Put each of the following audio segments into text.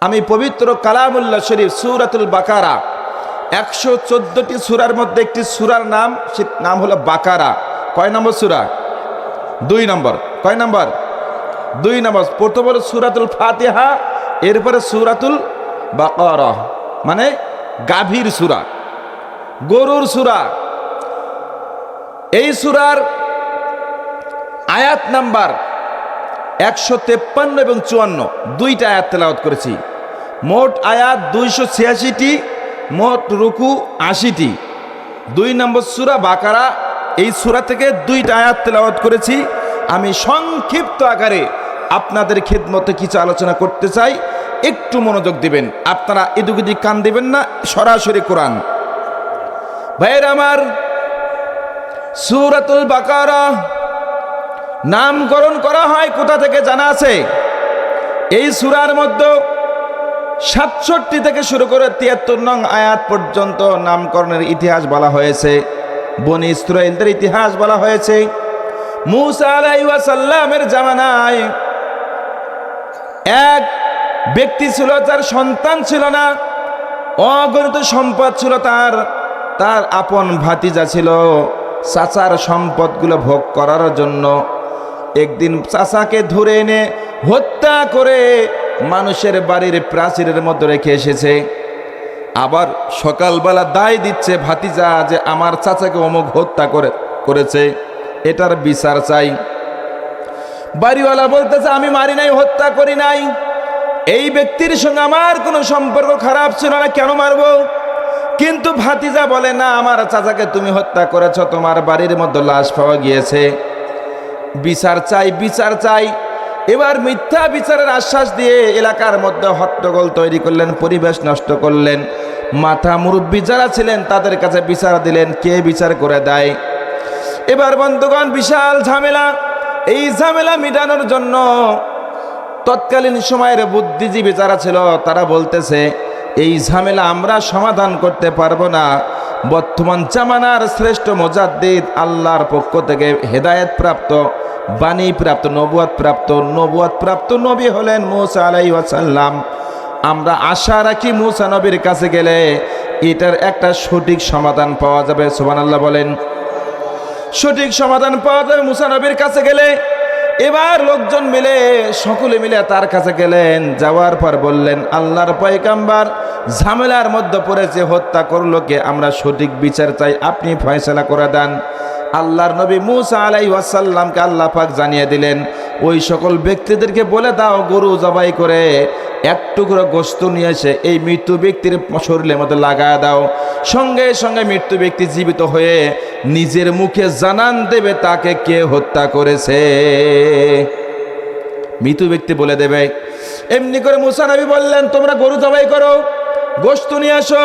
আমি পবিত্র কালামুল্লা শরীফ, সুরাতুল বাকারা। একশো চোদ্দটি সুরার মধ্যে একটি সুরার নাম, সে নাম হলো বাকারা। কয় নম্বর সুরা? দুই নম্বর। কয় নম্বর? দুই নম্বর। প্রথম হলো সুরাতুল ফাতিহা, এরপরে সুরাতুল বাকারা। মানে গাভীর সুরা। গরুর সুরা। এই সুরার আয়াত নাম্বার একশো তেপ্পান্ন এবং চুয়ান্ন। দুইটা আয়াত তেলাওয়াত করেছি। মোট আয়াত দুইশো ছিয়াশিটি, মোট রুকু আশিটি। দুই নম্বর সুরা বাকারা, এই সুরা থেকে দুইটা আয়াত তেলাওয়াত করেছি। আমি সংক্ষিপ্ত আকারে আপনাদের খেদমতে কিছু আলোচনা করতে চাই। একটু মনোযোগ দিবেন। আপনারা এদিক কান দিবেন না, সরাসরি কোরআন। ভাইয়ের আমার, সুরাতুল বাকারা নামকরণ করা হয় কোথা থেকে জানা আছে? এই সুরার মধ্যে সাতষট্টি থেকে শুরু করে তিয়াত্তর নং আয়াত পর্যন্ত নামকরণের ইতিহাস বলা হয়েছে। বনি ইসরায়েলদের ইতিহাস বলা হয়েছে। মুসা আলাইসাল্লামের জামানায় এক ব্যক্তি ছিল, যার সন্তান ছিল না, অগণিত সম্পদ ছিল তার তার আপন ভাতিজা ছিল। চাচার সম্পদগুলো ভোগ করার জন্য একদিন চাচাকে ধরে এনে হত্যা করে মানুষের বাড়ির প্রাচীরের মধ্যে রেখে এসেছে। আবার সকালবেলা দায় দিচ্ছে ভাতিজা যে আমার চাচাকে অমুক হত্যা করে করেছে। এটার বিচার চাই। বাড়িওয়ালা বলতেছে, আমি মারি নাই, হত্যা করি নাই। এই ব্যক্তির সঙ্গে আমার কোনো সম্পর্ক খারাপ ছিল না, কেন মারবো? কিন্তু ভাতিজা বলে, না, আমার চাচাকে তুমি হত্যা করেছ, তোমার বাড়ির মধ্যে লাশ পাওয়া গিয়েছে। বিচার চাই বিচার চাই। এবার মিথ্যা বিচারের আশ্বাস দিয়ে এলাকার মধ্যে হট্টগোল তৈরি করলেন, পরিবেশ নষ্ট করলেন। মাথা মুরব্বী যারা ছিলেন, তাদের কাছে বিচার দিলেন, কে বিচার করে দেয়? এবার বন্ধুগণ, বিশাল ঝামেলা। এই ঝামেলা মিটানোর জন্য তৎকালীন সময়ের বুদ্ধিজীবী যারা ছিল, তারা বলতেছে, এই ঝামেলা আমরা সমাধান করতে পারব না। বর্তমান জামানার শ্রেষ্ঠ মোজাদ্দিদ আল্লাহর পক্ষ থেকে হেদায়েত প্রাপ্ত। বাণী প্রাপ্ত নবুয়াত প্রাপ্ত নবুয়াত প্রাপ্ত নবী হলেন মুসা আলাই ওয়াসাল্লাম। আমরা আশা রাখি মুসা নবীর কাছে গেলে এটার একটা সঠিক সমাধান পাওয়া যাবে সোমান আল্লাহ বলেন। সঠিক সমাধান পাওয়া যাবে মুসা নবীর কাছে গেলে। এবার লোকজন মিলে, সকলে মিলে তার কাছে গেলেন, যাওয়ার পর বললেন, আল্লাহর পয়কাম্বার ঝামেলার মধ্যে পড়েছে হত্যা করল কে, আমরা সঠিক বিচার চাই, আপনি ফয়সলা করে দেন। আল্লাহর নবী মুসা আলাই ওয়াসাল্লামকে আল্লাহ পাক জানিয়ে দিলেন, ওই সকল ব্যক্তিদেরকে বলে দাও গরু জবাই করে, এক টুকরো গোস্ত নিয়ে এসে এই মৃত্যু ব্যক্তির শরীরের মধ্যে লাগায় দাও। সঙ্গে সঙ্গে মৃত্যু ব্যক্তি জীবিত হয়ে নিজের মুখে জানান দেবে তাকে কে হত্যা করেছে। মৃত্যু ব্যক্তি বলে দেবে, এমনি করে মুসানবী বললেন, তোমরা গরু জবাই করো, গোস্ত নিয়ে আসো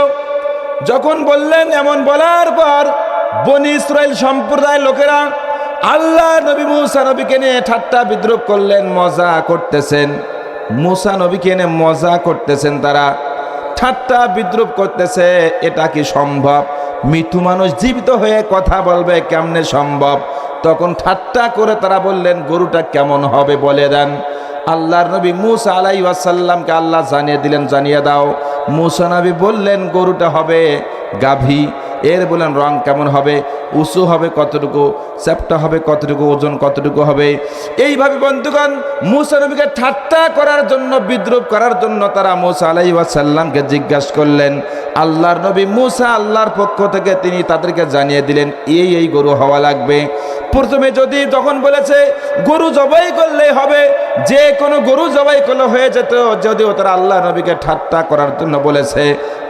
যখন বললেন, এমন বলার পর বনি ইসরায়েল সম্প্রদায়ের লোকেরা আল্লাহ নবী মুসা নবীকে নিয়ে ঠাট্টা বিদ্রুপ করলেন, মজা করতেছেন। মুসা নবীকে নিয়ে মজা করতেছেন তারা। ঠাট্টা বিদ্রুপ করতেছে, এটা কি সম্ভব? মৃত্যু মানুষ জীবিত হয়ে কথা বলবে, কেমনে সম্ভব? তখন ঠাট্টা করে তারা বললেন, গরুটা কেমন হবে বলে দেন। আল্লাহর নবী মুসা আলাই ওয়াসাল্লামকে আল্লাহ জানিয়ে দিলেন, জানিয়ে দাও। মুসা নবী বললেন, গরুটা হবে গাভী। এর বলেন, রং কেমন হবে? উঁচু হবে কতটুকু? চ্যাপটা হবে কতটুকু? ওজন কতটুকু হবে? এইভাবে বন্ধুগণ, মুসা নবীকে ঠাট্টা করার জন্য, বিদ্রুপ করার জন্য তারা মুসা আলাই ওয়াসাল্লামকে জিজ্ঞাসা করলেন। আল্লাহর নবী মুসা আল্লাহর পক্ষ থেকে তিনি তাদেরকে জানিয়ে দিলেন, এই এই গরু হওয়া লাগবে। প্রথমে যদি তখন বলেছে, গরু জবাই করলেই হবে, যে কোনো গরু জবাই করলে হয়ে যেত, যদিও তারা আল্লাহ নবীকে ঠাট্টা করার জন্য বলেছে।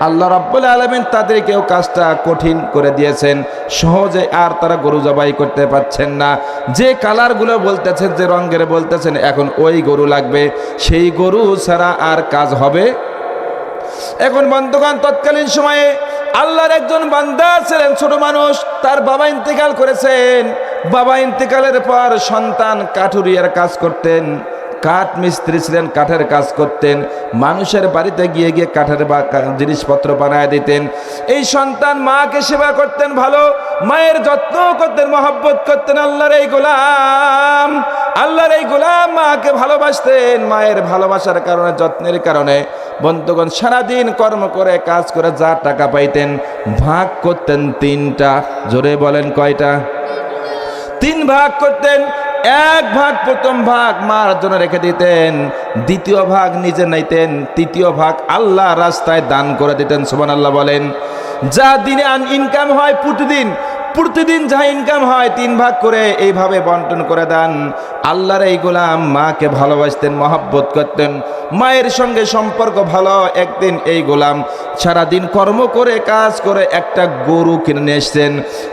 আল্লাহ রাব্বুল আলমিন তাদেরকেও কাজটা কঠিন করে দিয়েছেন, সহজে আর তারা গরু জবাই করতে পারছেন না। যে কালারগুলো বলতেছেন, যে রঙের বলতেছেন, এখন ওই গরু লাগবে। সেই গরু ছাড়া আর কাজ হবে? এখন বন্ধুগণ, তৎকালীন সময়ে আল্লাহর একজন বান্দা ছিলেন, ছোট মানুষ, তার বাবা ইন্তেকাল করেছেন। বাবা ইন্তেকালের পর সন্তান কাঠুরিয়ার কাজ করতেন। কাঠ মিস্ত্রি ছিলেন, কাঠের কাজ করতেন, মানুষের বাড়িতে গিয়ে গিয়ে কাঠের বা জিনিসপত্র বানায় দিতেন। এই সন্তান মাকে সেবা করতেন ভালো, মায়ের যত্ন করতেন, মহব্বত করতেন আল্লাহর এই গোলাম। আল্লাহর এই গোলাম মাকে ভালোবাসতেন, মায়ের ভালোবাসার কারণে, যত্নের কারণে। বন্ধুগণ, সারাদিন কর্ম করে, কাজ করে যা টাকা পাইতেন, ভাগ করতেন তিনটা। জোরে বলেন কয়টা? তিন ভাগ করতেন এক ভাগ প্রথম ভাগ মার জন্য রেখে দিতেন, দ্বিতীয় ভাগ নিজে নাইতেন, তৃতীয় ভাগ আল্লাহ রাস্তায় দান করে দিতেন সুবান আল্লাহ বলেন। যা দিনে ইনকাম হয় প্রতিদিন প্রতিদিন যা ইনকাম হয় তিন ভাগ করে এইভাবে বন্টন করে দেন। আল্লাহর এই গোলাম মাকে ভালোবাসতেন, মহাব্বত করতেন। মায়ের সঙ্গে সম্পর্ক ভালো, একদিন এই গোলাম সারাদিন কর্ম করে, কাজ করে একটা গরু কিনে এসছেন।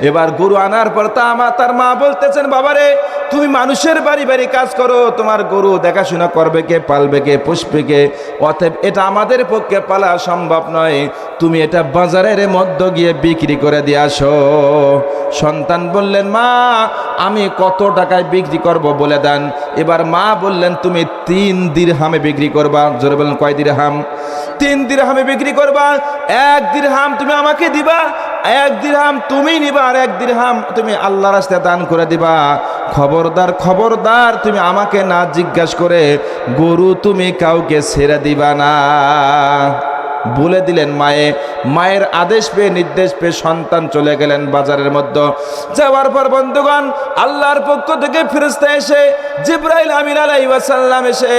এবার গরু আনার পর তা আমার তার মা বলতেছেন, বাবারে, তুমি মানুষের বাড়ি বাড়ি কাজ করো, তোমার গরু দেখাশোনা করবে কে, পালবে কে, পুষবে কে? অতএব এটা আমাদের পক্ষে পালা সম্ভব নয়। তুমি এটা বাজারের মধ্য গিয়ে বিক্রি করে দিয়ে আসো। সন্তান বললেন, মা, আমি কত টাকায় বিক্রি করব বলে দেন। এবার মা বললেন, তুমি তিন দিরহামে বিক্রি করবা। জোরে বললেন, কয় দিরহাম? তিন দিরহামে বিক্রি করবা? এক দিরহাম তুমি আমাকে দিবা, এক দিরহাম তুমি নিবা, আর এক দিরহাম তুমি আল্লাহ রাস্তায় দান করে দিবা। খবরদার খবরদার, তুমি আমাকে না জিজ্ঞাসা করে গরু তুমি কাউকে ছেড়ে দিবা না। বলে দিলেন মায়ে। মায়ের আদেশ পেয়ে, নির্দেশ পেয়ে সন্তান চলে গেলেন বাজারের মধ্যে। যাওয়ার পর বন্ধুগণ, আল্লাহর পক্ষ থেকে ফেরেস্তা এসে, জিব্রাইল আমিন আলাই ওয়াসাল্লাম এসে,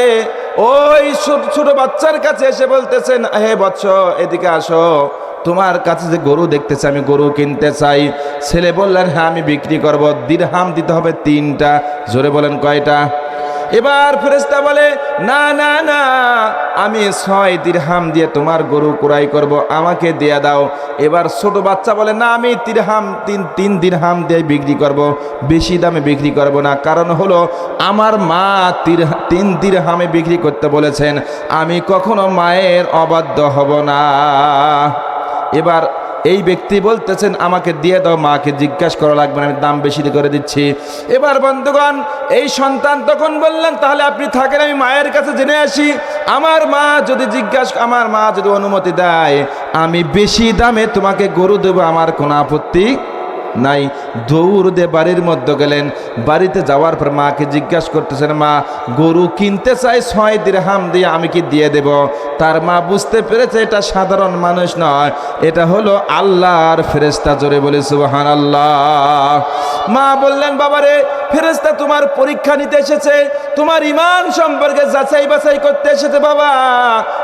ওই ছোট ছোট বাচ্চার কাছে এসে বলতেছেন, হে বৎস, এদিকে আসো। তোমার কাছে যে গরু দেখতেছে, আমি গরু কিনতে চাই। ছেলে বললেন হ্যাঁ আমি বিক্রি করব। দিরহাম দিতে হবে তিনটা। জোরে বলেন, কয়টা? এবার ফেরেস্তা বলে, না না না, আমি ছয় দিরহাম দিয়ে তোমার গরু কুড়াই করব, আমাকে দিয়ে দাও। এবার ছোট বাচ্চা বলে, না, আমি তিরহাম, তিন তিন দিরহাম দিয়ে বিক্রি করব, বেশি দামে বিক্রি করব না। কারণ হলো, আমার মা তির, তিন দিরহামে বিক্রি করতে বলেছেন, আমি কখনো মায়ের অবাধ্য হব না। এবার এই ব্যক্তি বলতেছেন, আমাকে দিয়ে দাও, মাকে জিজ্ঞাসা করা লাগবে আমি দাম বেশি করে দিচ্ছি। এবার বন্ধুগণ, এই সন্তান তখন বললেন, তাহলে আপনি থাকেন, আমি মায়ের কাছে জেনে আসি। আমার মা যদি জিজ্ঞাসা, আমার মা যদি অনুমতি দেয়, আমি বেশি দামে তোমাকে গরু দেবো, আমার কোনো আপত্তি নাই। দৌড় দিয়ে বাড়ির মধ্যে গেলেন। বাড়িতে যাওয়ার পর মাকে জিজ্ঞাসা করতেছেন, মা, গরু কিনতে চাই ছয় দিরহাম দিয়ে আমি কি দিয়ে দেব? তার মা বুঝতে পেরেছে এটা সাধারণ মানুষ নয়। এটা হলো আল্লাহর ফেরেস্তা জোরে বলে সুবাহান আল্লাহ মা বললেন, বাবারে ফেরেস্তা তোমার পরীক্ষা নিতে এসেছে। তোমার ইমান সম্পর্কে যাচাই বাছাই করতে এসেছে, বাবা।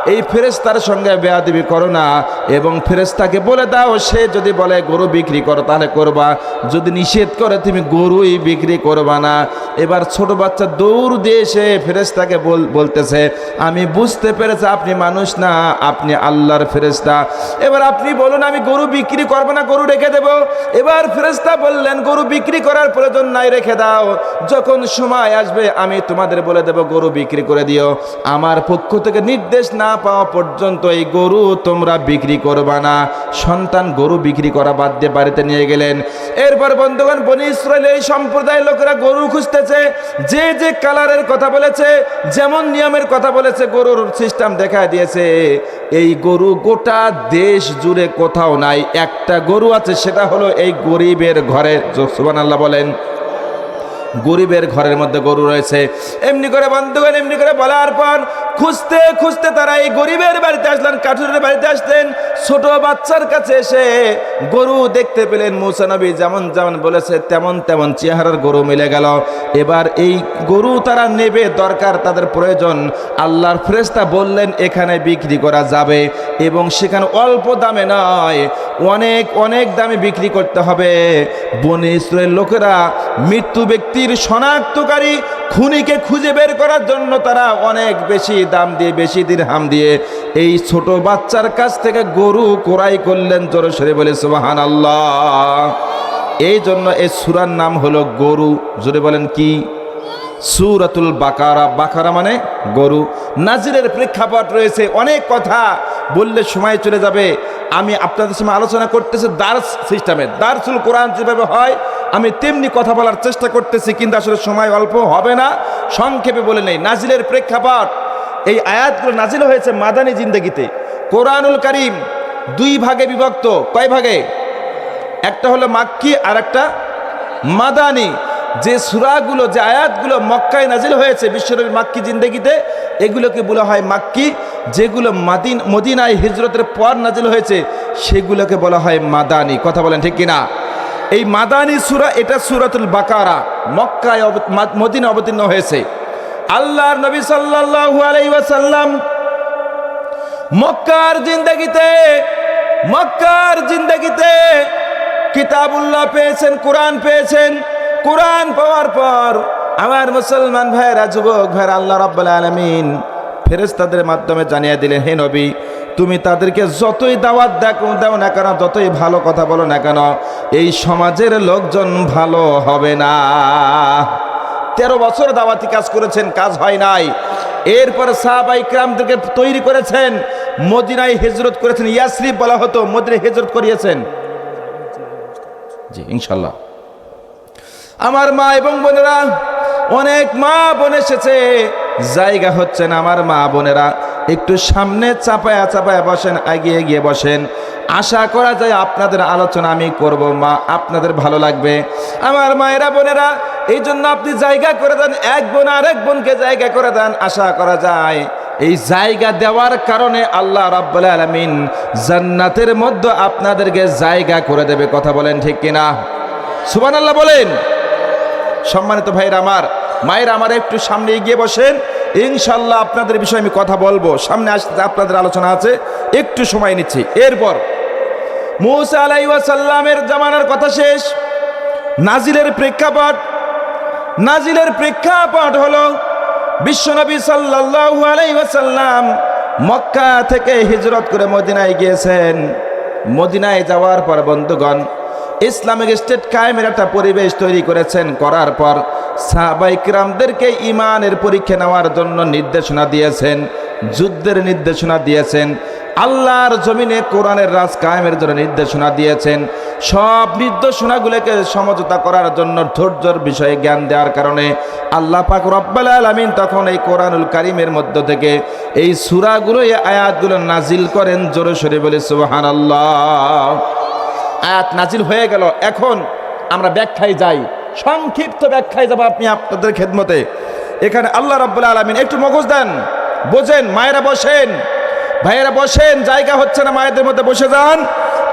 এই ফেরেস্তার সঙ্গে বেয়াদিবি করো না এবং ফেরেস্তাকে বলে দাও, সে যদি বলে গরু বিক্রি করো, তাহলে করবা। যদি নিষেধ করে, তুমি গরুই বিক্রি করবা না। এবার ছোট বাচ্চা দৌড় দিয়ে এসে ফেরেস্তাকে বল- বলতেছে, আমি বুঝতে পেরেছি আপনি মানুষ না, আপনি আল্লাহর ফেরেস্তা এবার আপনি বলুন, আমি গরু বিক্রি করব না, গরু রেখে দেব? এবার ফেরেস্তা বললেন, গরু বিক্রি করার প্রয়োজন নাই, রেখে দাও। যখন সময় আসবে, আমি তোমাদের বলে দেব, গরু বিক্রি করে দিও। আমার পক্ষ থেকে নির্দেশ না পাওয়া পর্যন্ত এই গরু তোমরা বিক্রি করবা না। সন্তান গরু বিক্রি করা বাদ দিয়ে বাড়িতে নিয়ে গেলেন। এরপর বন্ধুগণ, বনি ইসরায়েলের এই সম্প্রদায়ের লোকেরা গরু খুঁজতেছে। যে যে কালারের কথা বলেছে, যেমন নিয়মের কথা বলেছে, গরুর সিস্টেম দেখা দিয়েছে। এই গরু গোটা দেশ জুড়ে কোথাও নাই। একটা গরু আছে, সেটা হলো এই গরিবের ঘরে সুবান আল্লাহ বলেন, গরিবের ঘরের মধ্যে গরু রয়েছে। এমনি করে বন্ধুগণ, এমনি করে বলার পর খুঁজতে খুঁজতে তারা এই গরিবের বাড়িতে আসলেন, কাঠুরের বাড়িতে আসলেন। ছোট বাচ্চার কাছে এসে গরু দেখতে পেলেন মুসানবী যেমন যেমন বলেছে, তেমন তেমন চেহারার গরু মিলে গেল। এবার এই গরু তারা নেবে, দরকার তাদের প্রয়োজন। আল্লাহর ফ্রেস্তা বললেন, এখানে বিক্রি করা যাবে এবং সেখানে অল্প দামে নয়, অনেক অনেক দামে বিক্রি করতে হবে। বনে ইসরায়েল লোকেরা মৃত্যু ব্যক্তির শনাক্তকারী খুনিকে খুঁজে বের করার জন্য তারা অনেক বেশি দাম দিয়ে, বেশি দিন হাম দিয়ে। এই ছোট বাচ্চার কাছ থেকে গরু কোরাই করলেন জোরে সরে বলে সুবাহান আল্লাহ এই জন্য এই সুরার নাম হলো গরু। জোরে বলেন কি? সুরাতুল বাকারা। বাকারা মানে গরু। নাজিরের প্রেক্ষাপট রয়েছে অনেক কথা। বললে সময় চলে যাবে। আমি আপনাদের সঙ্গে আলোচনা করতেছি দার্স সিস্টেমে। দার্সুল কোরআন যেভাবে হয়, আমি তেমনি কথা বলার চেষ্টা করতেছি, কিন্তু আসলে সময় অল্প হবে না। সংক্ষেপে বলে নেই। নাজিলের প্রেক্ষাপট এই আয়াতগুলো নাজিল হয়েছে মাদানী জিন্দগিতে। কোরআনুল করিম দুই ভাগে বিভক্ত। কয় ভাগে? একটা হলো মাক্কি আর একটা মাদানি। যে সুরাগুলো, যে আয়াতগুলো মক্কায় নাজিল হয়েছে বিশ্বনবী মাক্কি জিন্দগিতে, এগুলোকে বলা হয় মাক্কি। যেগুলো মাদিন মদিনায় হিজরতের পর নাজিল হয়েছে, সেগুলোকে বলা হয় মাদানি। কথা বলেন ঠিক কিনা? এই মাদানি সুরা, এটা সুরাতুল বাকারা, মক্কায় মদিনা অবতীর্ণ হয়েছে। আল্লাহর নবী সাল্লাল্লাহু আলাইহি ওয়াসাল্লাম মক্কার জিন্দগিতে মক্কার জিন্দগিতে কিতাবুল্লাহ পেয়েছেন, কোরআন পেয়েছেন। কোরআন পাওয়ার পর আমার মুসলমান ভাইয়েরা, যুবক ভাইয়েরা, আল্লাহ রাব্বুল আলামিন ফেরেশতাদের মাধ্যমে জানিয়ে দিলেন, হে নবী, তুমি তাদেরকে যতই দাওয়াত দেখো দাও না কেন, যতই ভালো কথা বলো না কেন, এই সমাজের লোকজন ভালো হবে না। তেরো বছর দাওয়াতি কাজ করেছেন, কাজ হয় নাই। এরপর সাহাবাই থেকে তৈরি করেছেন, মদিনায় হেজরত করেছেন, ইয়াসরিফ বলা হতো, মদিনায় হেজরত করিয়েছেন। জি ইনশাল্লাহ আমার মা এবং বোনেরা, অনেক মা বোন এসেছে, জায়গা হচ্ছেন আমার মা বোনেরা। একটু সামনে চাপায়া চাপায়া বসেন, এগিয়ে গিয়ে বসেন। আশা করা যায় আপনাদের আলোচনা আমি করব, মা, আপনাদের ভালো লাগবে। আমার মায়েরা, বোনেরা এই জন্য আপনি জায়গা করে দেন, এক বোন আর এক বোনকে জায়গা করে দেন, আশা করা যায়। এই জায়গা দেওয়ার কারণে আল্লাহ রাব্বুল আলামিন জান্নাতের মধ্যে আপনাদেরকে জায়গা করে দেবে, কথা বলেন ঠিক কিনা? সুবহানাল্লাহ বলেন। সম্মানিত ভাইরা আমার, মায়ের আমার একটু সামনে এগিয়ে বসেন ইনশাল্লাহ আপনাদের বিষয়ে আমি কথা বলব। সামনে আসতে আপনাদের আলোচনা আছে। একটু সময় নিচ্ছি। এরপর, মুসা আলাইসাল্লামের জামানার কথা শেষ। নাজিলের প্রেক্ষাপট। নাজিলের প্রেক্ষাপট হলো বিশ্বনবী সাল্লাল্লাহু আলাইহি ওয়াসাল্লাম মক্কা থেকে হিজরত করে মদিনায় গিয়েছেন। মদিনায় যাওয়ার পর বন্ধুগণ, ইসলামিক স্টেট কায়েমের একটা পরিবেশ তৈরি করেছেন করার পর সাহাবাই কিরামদেরকে ইমানের পরীক্ষা নেওয়ার জন্য নির্দেশনা দিয়েছেন, যুদ্ধের নির্দেশনা দিয়েছেন, আল্লাহর জমিনে কোরআনের রাজ কায়েমের জন্য নির্দেশনা দিয়েছেন। সব নির্দেশনাগুলোকে সমঝোতা করার জন্য ধৈর্যর বিষয়ে জ্ঞান দেওয়ার কারণে আল্লাহ পাক রব্বাল আলামিন তখন এই কোরআনুল কারিমের মধ্য থেকে এই সূরাগুলো, এই আয়াতগুলো নাজিল করেন জোরে সরে বলে সুবাহান আল্লাহ আয়াত নাজিল হয়ে গেল। এখন আমরা ব্যাখ্যায় যাই। সংক্ষিপ্ত ব্যাখ্যায় যাব আপনি আপনাদের খেদমতে। এখানে আল্লাহ রাব্বুল আলামিন একটু মগজ দেন, বোঝেন, মায়েরা বসেন। ভাইয়েরা বসেন, জায়গা হচ্ছে না, মায়েদের মধ্যে বসে যান।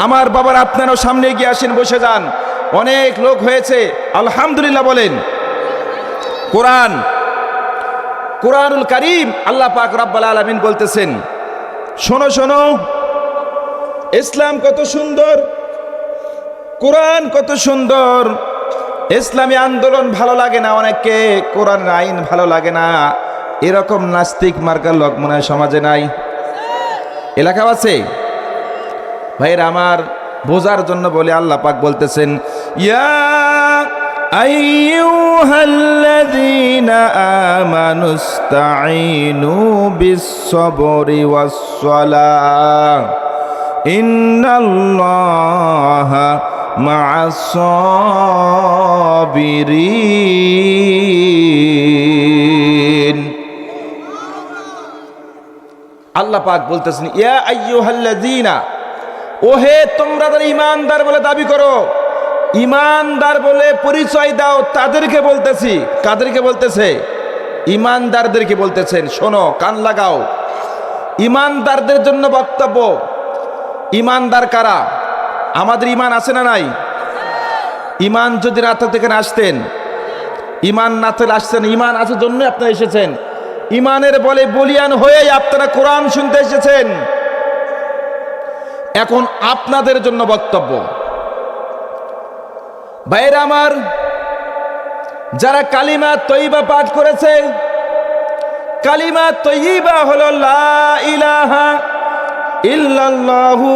আমার বাবার আপনারাও সামনে গিয়ে আসেন, বসে যান। অনেক লোক হয়েছে, আলহামদুলিল্লাহ বলেন। কোরআন, কোরআনুল কারিম আল্লাহ পাক রাব্বাল আলামিন বলতেছেন। শোনো শোনো, ইসলাম কত সুন্দর, কোরআন কত সুন্দর। ইসলামী আন্দোলন ভালো লাগে না, অনেককে কোরআনের আইন ভালো লাগে না। এরকম নাস্তিক মার্কার লোক মনে সমাজে নাই। এলাকাও আছে। ভাইরা আমার বোঝার জন্য বলে আল্লাহ পাক বলতেছেন, ইয়া মা'আস-সাবিরিন আল্লাহ পাক বলতেছেন, ইয়া আইয়ুহাল্লাযীনা, ওহে তোমরা যারা ইমানদার বলে দাবি করো ইমানদার বলে পরিচয় দাও তাদেরকে বলতেছি। কাদেরকে বলতেছে? ইমানদারদেরকে বলতেছেন, শোনো, কান লাগাও। ইমানদারদের জন্য বক্তব্য ইমানদার কারা? আমাদের ইমান আছে না নাই? ইমান যদি না থাকতে এখানে আসতেন ইমান না থাকলে আসছেন ইমান আছে জন্য আপনারা এসেছেন। ইমানের বলে বলিয়ান হয়েই আপনারা কোরআন শুনতে এসেছেন। এখন আপনাদের জন্য বক্তব্য। ভাইরা আমার, যারা কালিমা তৈবা পাঠ করেছে, কালিমা তৈবা হল লা ইলাহা ইল্লাল্লাহু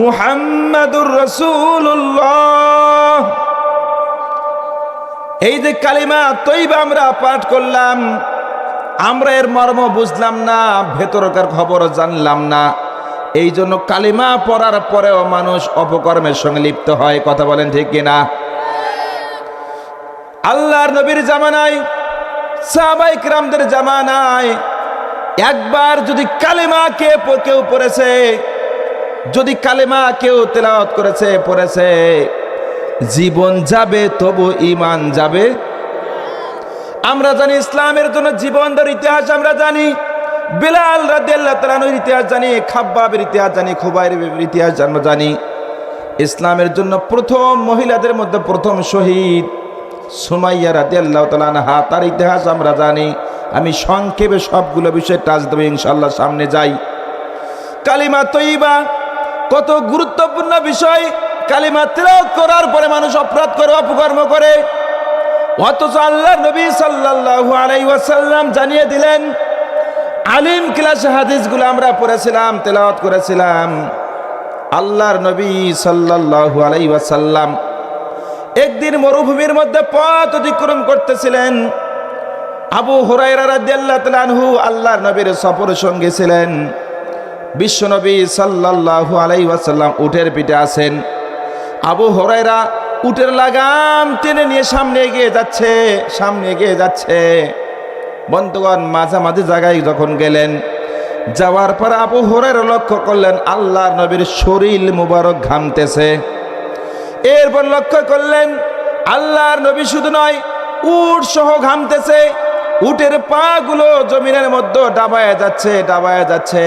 মুহাম্মাদুর রসুল্লাহ এই যে কালিমা তৈবা আমরা পাঠ করলাম, আমরা এর মর্ম বুঝলাম না, ভেতরকার খবর জানলাম না। এই জন্য কালিমা পড়ার পরেও মানুষ অপকর্মের সঙ্গে লিপ্ত হয়, কথা বলেন ঠিক কিনা? আল্লাহর নবীর জামানায় সাহাবাই কিরামদের জামানায় একবার যদি কালেমা কে কেউ পড়েছে যদি কালেমা কেউ তেলাওয়াত করেছে, পড়েছে, জীবন যাবে, তবু ইমান যাবে। আমরা জানি ইসলামের জন্য জীবন ইতিহাস আমরা জানি। বিলাল রাদিয়াল্লাহু তাআলার ইতিহাস জানি, খাব্বাবের ইতিহাস জানি খুবাইর ইতিহাস জানো জানি। ইসলামের জন্য প্রথম মহিলাদের মধ্যে প্রথম শহীদ সুমাইয়া রাদিয়াল্লাহু তাআলা আনহা, তার ইতিহাস আমরা জানি। আমি সংক্ষেপে সবগুলো বিষয় টাচ দেবো ইনশাল্লাহ সামনে যাই। কালিমা তৈবা কত গুরুত্বপূর্ণ বিষয়। কালিমা তেলাওয়াত করার পরে মানুষ অপরাধ করে, অপকর্ম করে। অথচ আল্লাহ নবী সাল্লাল্লাহু আলাইহি ওয়াসাল্লাম জানিয়ে দিলেন, আলিম ক্লাস হাদিসগুলো আমরা পড়েছিলাম, তেলাওয়াত করেছিলাম। আল্লাহর নবী সাল্লাল্লাহু আলাইহি ওয়াসাল্লাম একদিন মরুভূমির মধ্যে পথ অতিক্রম করতেছিলেন। আবু হুরায়রা রাদিয়াল্লাহু তাআলা আনহু আল্লাহর নবীর সফর সঙ্গে ছিলেন। বিশ্বনবী সাল্লাল্লাহু আলাইহি ওয়াসাল্লাম উটের পিঠে আছেন। আবু হরাইরা উটের লাগাম টেনে নিয়ে সামনে এগিয়ে যাচ্ছে, সামনে এগিয়ে যাচ্ছে। বন্ধুগণ, মাঝামাঝি জায়গায় যখন গেলেন, যাওয়ার পর আবু হরাইরা লক্ষ্য করলেন, আল্লাহর নবীর শরীর মুবারক ঘামতেছে। এরপর লক্ষ্য করলেন, আল্লাহর নবী শুধু নয়, উট সহ ঘামতেছে। উটের পা গুলো জমিনের মধ্যে ডাবায় যাচ্ছে ডাবায় যাচ্ছে।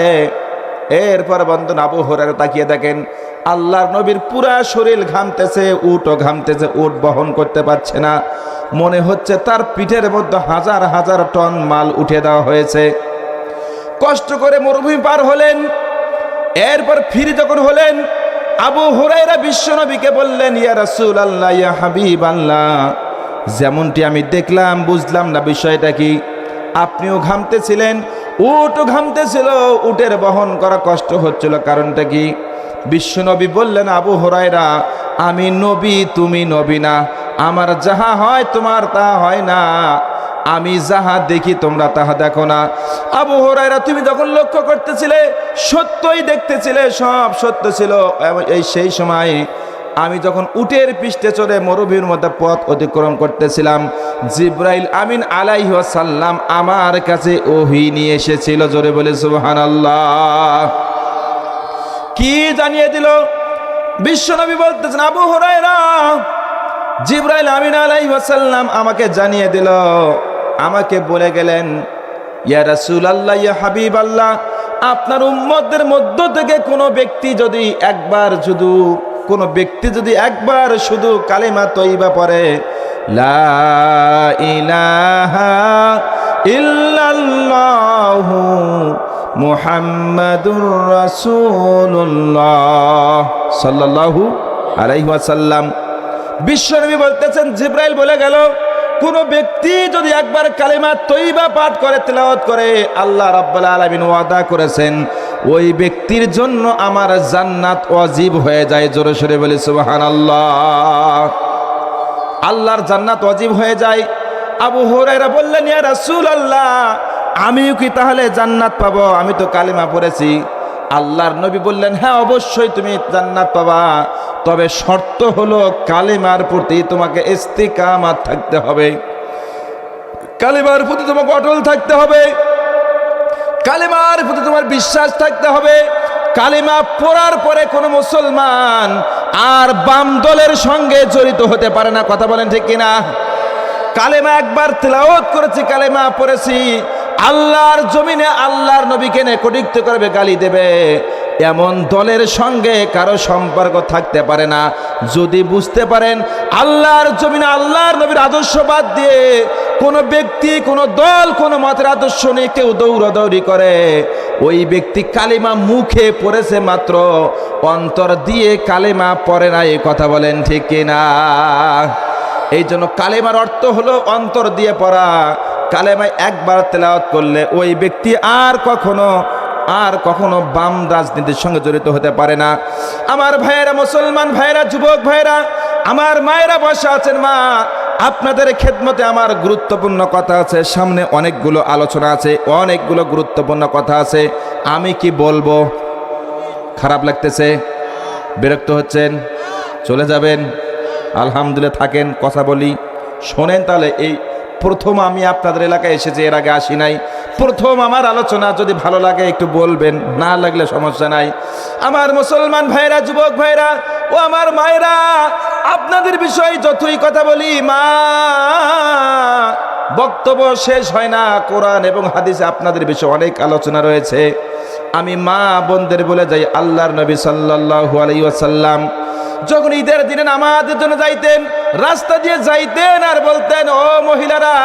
এরপর বন্ধন আবু তাকিয়ে দেখেন, আল্লাহর নবীর পুরা শরীর ঘামতেছে, উটও ঘামতেছে, উট বহন করতে পারছে না। মনে হচ্ছে তার পিঠের মধ্যে হাজার হাজার টন মাল উঠে দেওয়া হয়েছে। কষ্ট করে মরুভূমি পার হলেন, এরপর ফিরে যখন হলেন, আবু হুরাইরা বিশ্বনবীকে বললেন, ইয়া রাসূল আল্লাহ ইয়া হাবিব আল্লাহ যেমনটি আমি দেখলাম, বুঝলাম না বিষয়টা কি। আপনিও ঘামতেছিলেন উটও ঘামতেছিল, উটের বহন করা কষ্ট হচ্ছিল। কারণটা কি? বিশ্বনবী বললেন, আবু হরাইরা আমি নবী, তুমি নবী না। আমার যাহা হয় তোমার তা হয় না। আমি যাহা দেখি তোমরা তাহা দেখো না। আবু হরাইরা তুমি যখন লক্ষ্য করতেছিলে, সত্যই দেখতেছিলে, সব সত্য ছিল। এই সেই সময় আমি যখন উটের পৃষ্ঠে চড়ে মরুভূমির মধ্যে পথ অতিক্রম করতেছিলাম, জিব্রাইল আমিন আলাইহি সাল্লাম আমার কাছে ওহি নিয়ে এসেছিল, জোরে বলে সুবহানাল্লাহ। কি জানিয়ে দিল? বিশ্বনবী বলতেছেন, আবু হরাইরা জিব্রাইল আমিন আলাইহি সাল্লাম আমাকে জানিয়ে দিল, আমাকে বলে গেলেন, ইয়া রাসূল আল্লাহ ইয়া হাবিব আল্লাহ আপনার উম্মতদের মধ্য থেকে কোনো ব্যক্তি যদি একবার শুধু কোনো ব্যক্তি যদি একবার শুধু কালিমা তৈবা পরে লা ইলাহা ইল্লাল্লাহু সাল্লাল্লাহু বিশ্বনবী বলতেছেন, জিব্রাইল বলে গেল, কোন ব্যক্তি যদি একবার কালিমা তৈবা পাঠ করে, তেলাওয়াত করে, আল্লাহ রাব্বুল আলামিন ওয়াদা করেছেন। ওই ব্যক্তির জন্য আমার জান্নাত অজীব হয়ে যায়, জোরে সরে বলে সুবাহান আল্লাহ আল্লাহর জান্নাত ওয়াজিব হয়ে যায়। আবু হুরায়রা বললেন, ইয়া রাসূলুল্লাহ, আমিও কি তাহলে জান্নাত পাবো? আমি তো কালিমা পড়েছি। আল্লাহর নবী বললেন হ্যাঁ অবশ্যই তুমি জান্নাত পাবা। তবে শর্ত হলো কালিমার প্রতি তোমাকে ইস্তিকামাত থাকতে হবে। কালিমার প্রতি তোমাকে অটল থাকতে হবে। কালিমার প্রতি তোমার বিশ্বাস থাকতে হবে। কালিমা পড়ার পরে কোনো মুসলমান আর বাম দলের সঙ্গে জড়িত হতে পারে না। কথা বলেন ঠিক কিনা? কালেমা একবার তেলাওত করেছি, কালেমা পড়েছি। আল্লাহর জমিনে আল্লাহর নবীকে নে কটিক্ত করবে, গালি দেবে। এমন দলের সঙ্গে কারও সম্পর্ক থাকতে পারে না। যদি বুঝতে পারেন, আল্লাহর জমিনে আল্লাহর নবীর আদর্শ বাদ দিয়ে কোনো ব্যক্তি, কোনো দল, কোনো মতের আদর্শ নিয়ে কেউ দৌড়াদৌড়ি করে, ওই ব্যক্তি কালিমা মুখে পড়েছে মাত্র, অন্তর দিয়ে কালিমা পড়ে না, এই কথা বলেন ঠিক কিনা? এই জন্য কালেমার অর্থ হলো অন্তর দিয়ে পড়া। কালেমায় একবার তেলাওয়াত করলে ওই ব্যক্তি আর কখনো আর কখনো বাম রাজনীতির সঙ্গে জড়িত হতে পারে না। আমার ভাইয়েরা মুসলমান ভাইয়েরা, যুবক ভাইয়েরা, আমার মায়েরা বসে আছেন মা, আপনাদের খেদমতে আমার গুরুত্বপূর্ণ কথা আছে, সামনে অনেকগুলো আলোচনা আছে, অনেকগুলো গুরুত্বপূর্ণ কথা আছে। আমি কি বলব? খারাপ লাগতেছে? বিরক্ত হচ্ছেন? চলে যাবেন? আলহামদুলিল্লাহ থাকেন, কথা বলি। শোনেন তাহলে এই প্রথম আমি আপনাদের এলাকায় এসেছি, এর আগে আসি নাই। প্রথম আমার আলোচনা, যদি ভালো লাগে একটু বলবেন, না লাগলে সমস্যা নাই। আমার মুসলমান ভাইরা, যুবক ভাইরা, ও আমার মায়েরা, আপনাদের বিষয়ে যতই কথা বলি, মা, বক্তব্য শেষ হয় না, কোরআন এবং হাদিসে আপনাদের বিষয়ে অনেক আলোচনা রয়েছে। আমি মা বোনদের বলে যাই, আল্লাহর নবী সাল্লাল্লাহু আলাইহি ওয়াসাল্লাম যখন ঈদের দিনে নামাজের জন্য যাইতেন, রাস্তা দিয়ে যাইতেন আর বলতেন, ও মহিলারা,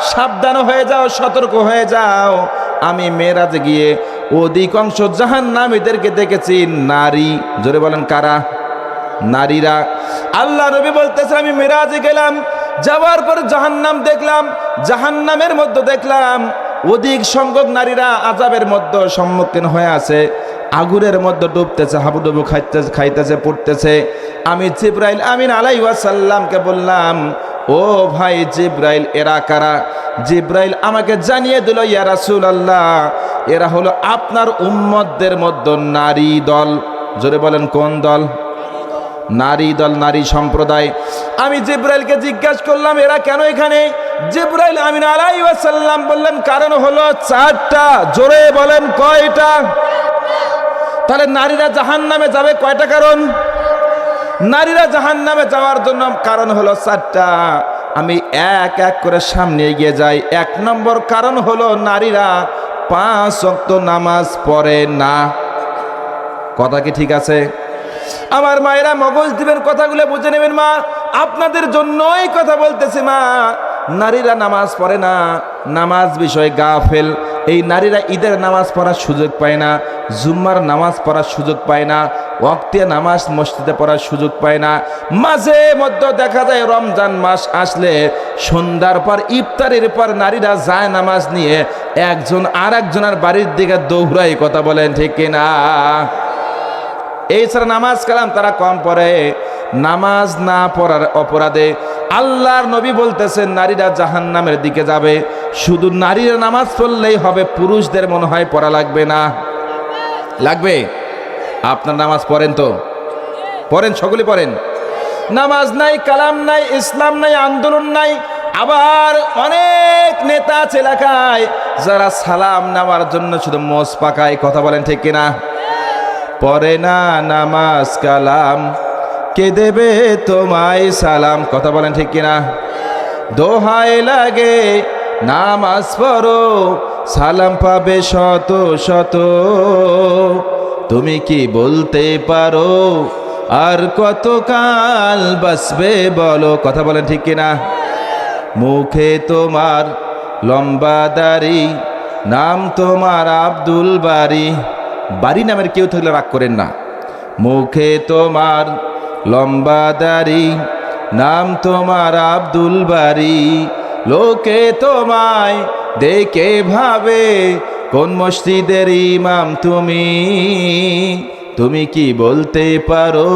সাবধান হয়ে যাও, সতর্ক হয়ে যাও। আমি মেয়েরাজে গিয়ে অধিকাংশ জাহান নামীদেরকে দেখেছি নারী। জোরে বলেন, কারা? নারীরা। আল্লাহ নবী বলতেছে, আমি মেরাজে গেলাম, যাওয়ার পর জাহান্নাম দেখলাম, জাহান্নামের মধ্যে দেখলাম অধিক সংখ্যক নারীরা আজাবের মধ্যে সম্মুখীন হয়ে আছে। আগুনের মধ্যে ডুবতেছে, হাবুডুবু খাইতেছে খাইতেছে, পড়তেছে। আমি জিব্রাইল আমিন আলাই ওয়াসাল্লামকে বললাম, ও ভাই জিব্রাইল, এরা কারা? জিব্রাইল আমাকে জানিয়ে দিল, ইয়া রাসূল আল্লাহ এরা হলো আপনার উম্মতদের মধ্যে নারী দল। জোরে বলেন, কোন দল? নারী দল, নারী সম্প্রদায়। আমি জিব্রাইলকে জিজ্ঞাসা করলাম, এরা কেন এখানে? জিব্রাইল আমিন আলাই ওয়াসাল্লাম বললেন, কারণ হলো চারটা, জোরে বলেন কয়টা? তাহলে নারীরা জাহান নামে যাবে কয়টা কারণ? নারীরা জাহান নামে যাওয়ার জন্য কারণ হলো চারটা। আমি এক এক করে সামনে এগিয়ে যাই। এক নম্বর কারণ হলো নারীরা পাঁচ অক্ত নামাজ পড়ে না। কথা কি ঠিক আছে? আমার মায়েরা মগজ দিবেন, কথাগুলো বুঝে নেবেন মা। আপনাদের জন্যই কথা বলতেছে মা। নারীরা নামাজ পড়ে না। নামাজ বিষয়ে গাফেল। এই নারীরা ঈদের নামাজ পড়ার সুযোগ পায় না, জুম্মার নামাজ পড়ার সুযোগ পায় না ওয়াক্তিয়া নামাজ মসজিদে পড়ার সুযোগ পায় না। মাঝে মধ্যে দেখা যায় রমজান মাস আসলে সন্ধ্যার পর, ইফতারের পর নারীরা যায় নামাজ নিয়ে একজন আর একজনের বাড়ির দিকে দৌড়াই কথা বলেন, ঠিক কিনা এই ছাড়া নামাজ কালাম তারা কম পড়ে। নামাজ না পড়ার অপরাধে আল্লাহর নবী বলতেছেন, নারীরা জাহান নামের দিকে যাবে। শুধু নারীরা নামাজ পড়লেই হবে, পুরুষদের মনে হয় পড়া লাগবে না। লাগবে? আপনার নামাজ পড়েন তো? পড়েন, সকলে পড়েন। নামাজ নাই, কালাম নাই, ইসলাম নাই, আন্দোলন নাই। আবার অনেক নেতা আছে এলাকায়, যারা সালাম নেওয়ার জন্য শুধু মোজ পাকায়, কথা বলেন ঠিক কিনা? পরে না নামাজ, কালাম। কে দেবে তোমায় সালাম? কথা বলেন ঠিক কিনা? দোহাই লাগে, নামাজ পড়ো, সালাম পাবে শত শত। তুমি কি বলতে পারো? আর কতকাল বাসবে বলো? কথা বলেন ঠিক কিনা? মুখে তোমার লম্বা দাড়ি, নাম তোমার আব্দুল বাড়ি বাড়ি নামের কেউ থাকলে রাগ করেন না। মুখে তোমার লম্বা দাড়ি, নাম তোমার আব্দুল বাড়ি লোকে তোমায় দেখে ভাবে, কোন মসজিদের ইমাম তুমি? তুমি কি বলতে পারো?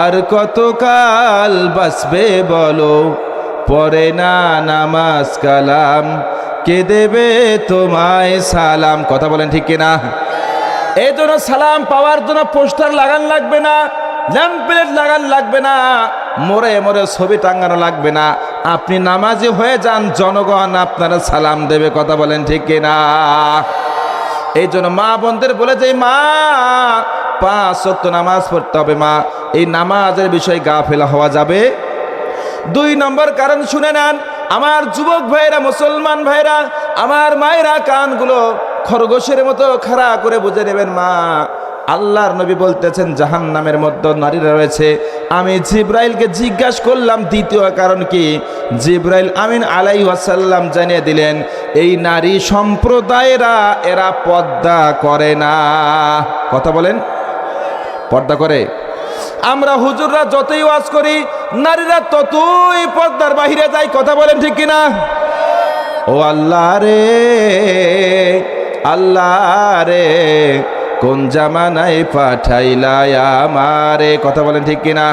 আর কতকাল বাসবে বলো? পরে না নামাজ কালাম, কে দেবে তোমায় সালাম? কথা বলেন ঠিক কিনা? এই জন্য সালাম পাওয়ার জন্য পোস্টার লাগান লাগবে না। ল্যাম্পলেট লাগান লাগবে না, মোড়ে মোড়ে ছবি টাঙ্গানো লাগবে না। আপনি নামাজি হয়ে যান, জনগণ আপনারা সালাম দেবে, কথা বলেন ঠিক কিনা? এই জন্য মা বোনদের বলে যে, মা, পাঁচ সত্য নামাজ পড়তে হবে মা, এই নামাজের বিষয়ে গা ফেলা হওয়া যাবে? দুই নম্বর কারণ শুনে নেন, আমার যুবক ভাইরা, মুসলমান ভাইরা, আমার মায়েরা কানগুলো খরগোশের মতো খাড়া করে বুঝে নেবেন, মা। আল্লাহর নবী বলতেছেন জাহান নামের মধ্যে নারীরা রয়েছে। আমি জিব্রাইলকে জিজ্ঞাসা করলাম, দ্বিতীয় কারণ কি? জিব্রাইল আমিন আলাই ওয়াসাল্লাম জানিয়ে দিলেন, এই নারী সম্প্রদায়েরা, এরা পর্দা করে না। কথা বলেন। পর্দা করে। আমরা হুজুররা যতই ওয়াজ করি, নারীরা ততই পর্দার বাহিরে যায় কথা বলেন ঠিক কিনা? ও আল্লাহ রে আল্লাহ রে কোন জামানায় পাঠাইলা আমারে? কথা বলেন ঠিক কিনা?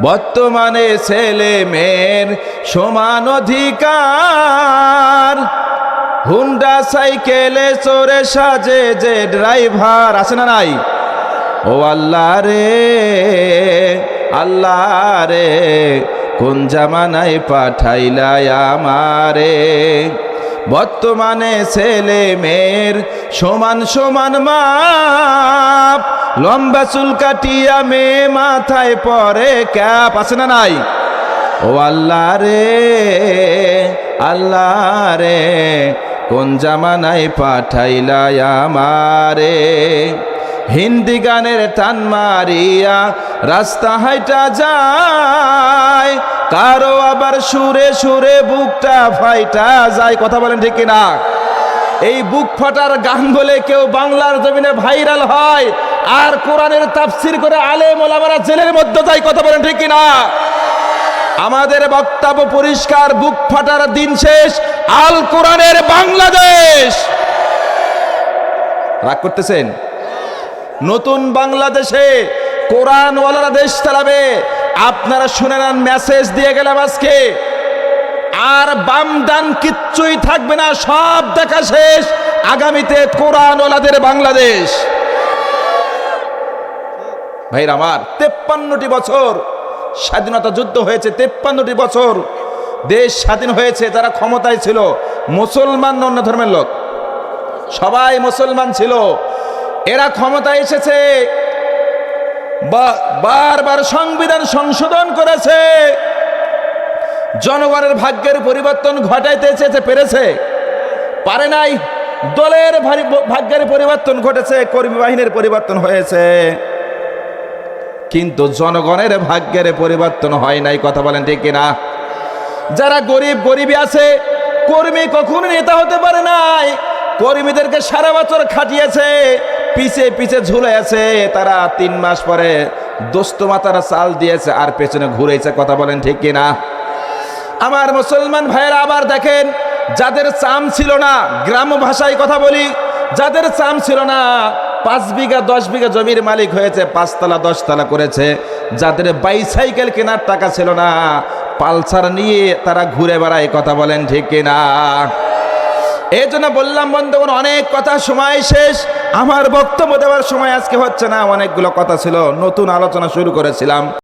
বর্তমানে ছেলে মেয়ের সমান অধিকার। হুন্ডা সাইকেলে চড়ে সাজে যে ড্রাইভার, আছে না নাই? ও আল্লাহ রে আল্লাহ রে, কোন জামানায় পাঠাইলা আমারে? বর্তমানে ছেলে মেয়ের সমান সমান মাপ। লম্বা চুল কাটিয়া মেয়ে মাথায় পরে ক্যাপ, আছে না নাই? ও আল্লাহ রে আল্লাহ রে, কোন জামানায় পাঠাইলা আমারে? হিন্দি গানের টান মারিয়া রাস্তা হাইটা যায় কারও আবার সুরে সুরে বুকটা ফাইটা যায়, কথা বলেন ঠিক না এই বুক ফাটার গান বলে কেউ বাংলার জমিনে ভাইরাল হয়, আর কোরআনের তাফসির করে আলে ওলামারা জেলের মধ্যে যায়, কথা বলেন ঠিক না আমাদের বক্তব্য পরিষ্কার, বুক ফাটার দিন শেষ, আল কোরআনের বাংলাদেশ। রাগ করতেছেন? নতুন বাংলাদেশে কোরআনওয়ালারা দেশ চালাবে আপনারা শুনে নেন মেসেজ দিয়ে গেলাম আজকে। আর বাম ডান কিচ্ছুই থাকবে না, সব দেখা শেষ। আগামীতে কোরআনওয়ালাদের বাংলাদেশ। ভাইর আমার, তেপ্পান্নটি বছর স্বাধীনতা যুদ্ধ হয়েছে, তেপ্পান্নটি বছর দেশ স্বাধীন হয়েছে তারা ক্ষমতায় ছিল, মুসলমান অন্য ধর্মের লোক। সবাই মুসলমান ছিল। এরা ক্ষমতায় এসেছে বারবার সংবিধান সংশোধন করেছে। জনগণের ভাগ্যের পরিবর্তন ঘটাইতে চেয়েছে, পেরেছে। পারে নাই। দলের ভাগ্যের পরিবর্তন ঘটেছে, কর্মী বাহিনীর পরিবর্তন হয়েছে। কিন্তু জনগণের ভাগ্যের পরিবর্তন হয় নাই, কথা বলেন ঠিক কিনা? যারা গরিব, গরিবী আছে, কর্মী কখনো নেতা হতে পারে নাই। কর্মীদেরকে সারা বছর খাটিয়েছে। পিছে পিছে ঝুলে আছে তারা তিন মাস পরে দোস্ত মাতারা চাল দিয়েছে আর পেছনে ঘুরেছে, কথা বলেন ঠিক কিনা? আমার মুসলমান ভাইয়েরা, আবার দেখেন, যাদের চাম ছিল না, গ্রাম ভাষায় কথা বলি, যাদের চাম ছিল না, পাঁচ বিঘা, দশ বিঘা জমির মালিক হয়েছে, পাঁচতলা, দশতলা করেছে, যাদের বাইসাইকেল কেনার টাকা ছিল না, পালসার নিয়ে তারা ঘুরে বেড়ায়, কথা বলেন ঠিক কিনা? এই জন্য বললাম, বন্ধুগণ, অনেক কথা সময় শেষ। আমার বক্তব্য দেওয়ার সময় আজকে হচ্ছে না, অনেকগুলো কথা ছিল। নতুন আলোচনা শুরু করেছিলাম।